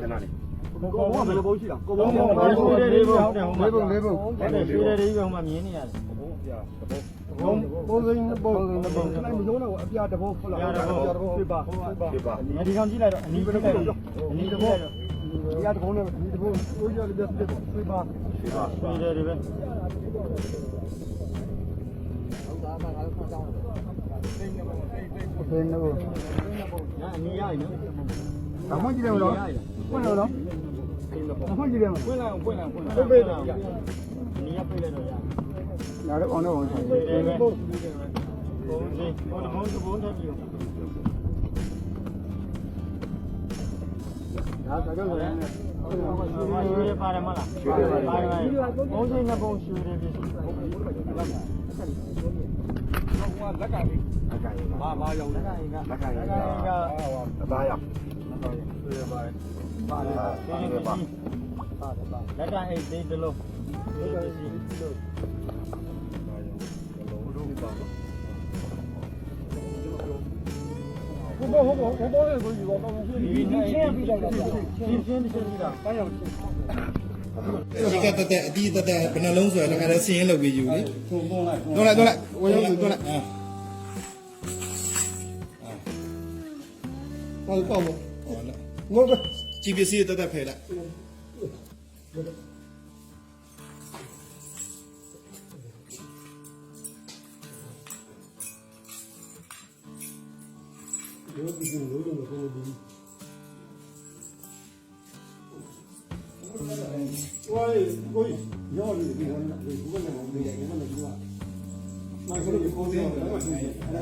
ခဏလေးကိုဘောကဘယ်လိုပုံရှိတာကိုဘုံဘောဘုံကဘုံဘယ်လိုရွှေပုံတွေရှိလေးတာဘုံဟုတ်တယ်ဟုတ်မှာလေးပုံလေးပုံဟုတ်တယ်ရွှေတွေလေးဘုံမှာမြင်နေရတယ်ဘုံပုံစံပုံစံပုံစံလိုက်မစုံတော့အပြာတဘောဟုတ်လားအပြာတဘောပြပါပြပါဒီကောင်ကြည့်လိုက်တော့အနီးပြလိုက်တော့အနီးတဘောဒီကတဘောနဲ့ဒီတဘောကိုရလေးပြပြပြပါပြပါရွှေတွေပဲဘယ်လိုညာအနီးရည်နော် ဘာမှကြည့်တယ်မလို့ဖွင့်လို့တော့ဘာမှကြည့်တယ်မပွင့်လိုက်အောင်ပွင့်လိုက်ပွင့်လိုက်လို့ပေးတယ်အနီးရပြလိုက်တော့ရနားတော့အောင်တော့အောင်ဆိုင်ရွှေတွေပဲဘုံစီဘုံဘုံဘုံတက်ပြီးဒါကတော့လည်းရွှေတွေပါတယ်မလားပါတယ်ဘုံစိနဲ့ဘုံရွှေတွေပြီလက်ကလေးအကရင်မာမာရောင်လက်ကင်ကလက်ကရင်ကတသားရ တွေ့ပါတယ်ပါပါရွှေတွေပါပြီလက်ကအိတ်သေးတလို့ရွှေတွေပြီဘဘောဘဘောဘဘောလေးကိုယူတော့တော့ရှင်းဒီပြီးနေ့ရှင်းပြီးတော့ရှင်းရှင်းရှင်းတာတိုင်းအောင်ဒီကတက်တက်အတီးတက်တက်ဘယ်နှလုံးဆိုရလဲငါလည်းစင်းရင်လုပ်ပြီးယူလေသုံးသုံးလိုက်တွန်းလိုက်တွန်းလိုက်ဝယ်ရုံးတွန်းလိုက်အာဟောကောင်းပါဟောလားငုတ်ပဲ ကြည်ပစ္စည်းတက်တက်ဖယ်လိုက်ဒီဒီလိုလိုကိုဒီဝိုင်းကိုရောလေးဒီကတော့ဒီဘက်နဲ့ဒီကနေဒီကနေဒီကမိုက်ဆိုလို့ပုံစံတော့ဆင်းတယ်အဲ့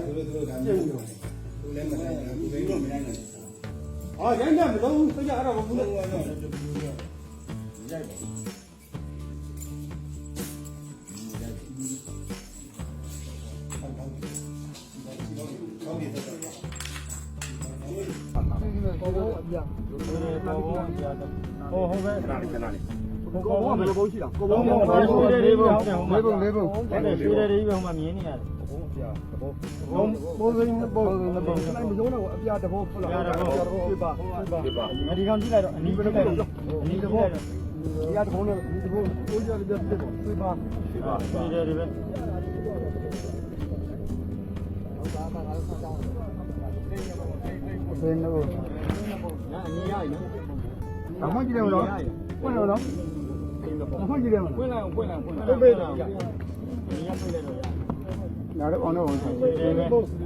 ဒါ တို့တို့ကကျင်းလို့ကိုလည်းမနိုင်ဘူးဘယ်လိုမနိုင်နို င်အာရမ်းတယ်မတော့ဆရာအဲ့ဒါဘူးလို့ကောင်းပြီတက်တက်ဒီလိုတော့အပြရွှေတွေပေါ်ပေါ်ပြတော့ဟိုဟုတ်ပဲခဏလေးခဏလေးကိုဘောကဘယ်လိုပုံရှိတာကိုဘုံဘောဘုံကရွှေတွေလေးဘုံဟုတ်တယ်ဟုတ်မှာလေးပုံလေးပုံဟုတ်တယ်ရွှေတွေလေးဘုံမှာမြင်နေရတယ်ဘုံပုံစံပုံစံပုံစံလိုက်မစုံတော့အပြာတဘောဟုတ်လားအပြာတဘောပြပါပြပါပြပါဒီကောင်ကြည့်လိုက်တော့အနီးပြလိုက်တော့အနီးတဘောဒီကတဘောနဲ့ဒီတဘောကိုရလေးပြပြပြပါပြပါရွှေတွေပဲဘယ်လိုညာအနီးရည်နော်ဘာမှကြည့်တယ်မလို့ ဖွင့်လို့တော့ဘာမှကြည့်တယ်မလို့ပွင့်လိုက်အောင်ပွင့်လိုက်ပွင့်လိုက်ပေးတယ်အနီးရပြလိုက်တော့ရနားတော့အောင်တော့အောင်ဆိုင်ရွှေတွေပဲဘုံစီ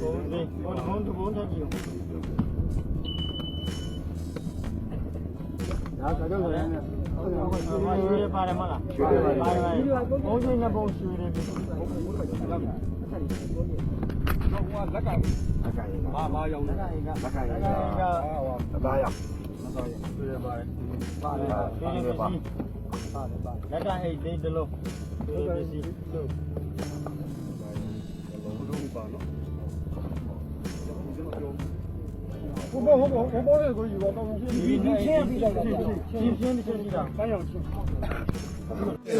ဘုံဘုံဘုံတက်ပြီးဒါကတော့လည်းရွှေတွေပါတယ်မလားပါတယ်ဘုံစိနဲ့ဘုံရွှေတွေပြီလက်ကအကရင်မာမာရောင်လက်ကင်ကလက်ကရင်က တသားရတွေ့ရပါတယ်ပါတယ်ရွှေတွေပြီလက်ကအိတ်သေးတလို့ရွှေတွေပြီဘဘောဘဘောဘဘောလေးကိုယူတော့တော့ရှင်းဒီပြီးနေ့ရှရှင်းင်းပြီးပြီးတော့တော့ရှရှင်းင်းရှင်းရှင်းရှင်းရှင်းရှင်းတာတိုင်းအောင်ရှင်း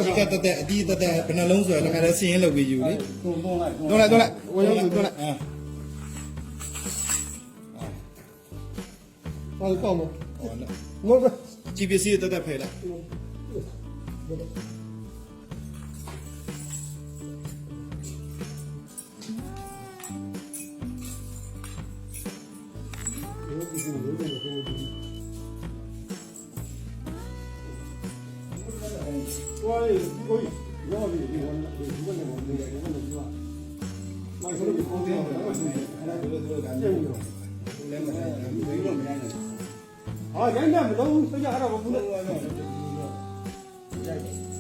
ဒီကတက်တက်အတီးတက်တက်ဘယ်နှလုံးဆိုရလဲငါလည်းစင်းရင်လုပ်ပြီးယူလေသုံးသုံးလိုက်တွန်းလိုက်တွန်းလိုက်ဝယ်ရုံးတွန်းလိုက်အာ 完了，完了，我这 G B C 都在拍了。我最近有点点东西。我我有，我有，然后就有什么有什么问题，我问，我问的是吧？那肯定不高兴了，两块钱，现在这个这个感觉。 လည်းမနိုင်ဘူးဘယ်လိုမနိုင်နိုင်အာရမ်းတယ်မတော့ဆရာအဲ့ဒါဘူးလို့ကောင်းပြီတက်တက်